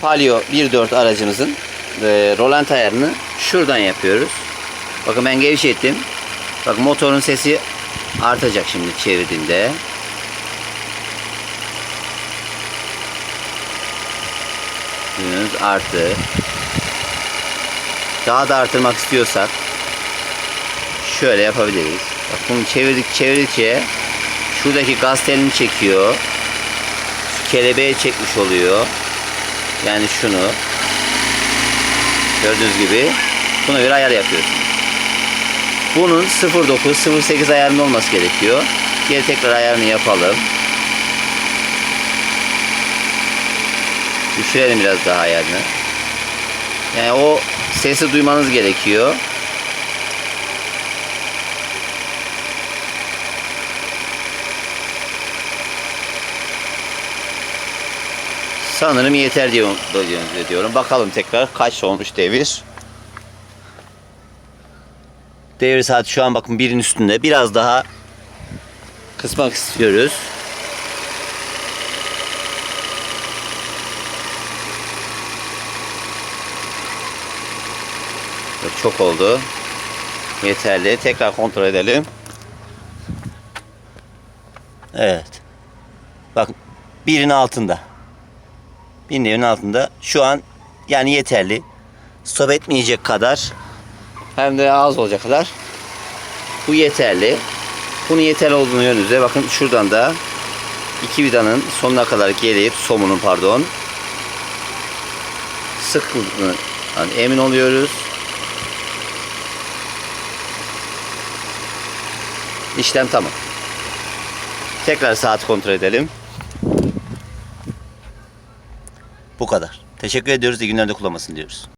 Palio 1.4 aracımızın e, rolant ayarını şuradan yapıyoruz. Bakın ben gevşettim. Bak motorun sesi artacak şimdi çevirdiğinde. Duyuyorsunuz arttı. Daha da artırmak istiyorsak şöyle yapabiliriz. Bak bunu çevirdik çevirdikçe şuradaki gaz telini çekiyor. Şu kelebeği çekmiş oluyor. Yani şunu gördüğünüz gibi buna göre ayar yapıyorsunuz. Bunun 0.9 0.8 ayarında olması gerekiyor. Geri tekrar ayarını yapalım. Düşürelim biraz daha ayarını. Yani o sesi duymanız gerekiyor. Sanırım yeter diyor, diyorum. Bakalım tekrar kaç olmuş devir. Devir saati şu an bakın birin üstünde. Biraz daha kısmak istiyoruz. Çok oldu. Yeterli. Tekrar kontrol edelim. Evet. Bak birin altında. Birin evin altında. Şu an yani yeterli. Stop etmeyecek kadar hem de az olacak kadar bu yeterli. Bunun yeterli olduğunu yönünüzde bakın şuradan da iki vidanın sonuna kadar gelip somunun pardon sıkıldığını yani emin oluyoruz. İşlem tamam. Tekrar saat kontrol edelim. Bu kadar. Teşekkür ediyoruz. İyi günlerde kullanmasın diyoruz.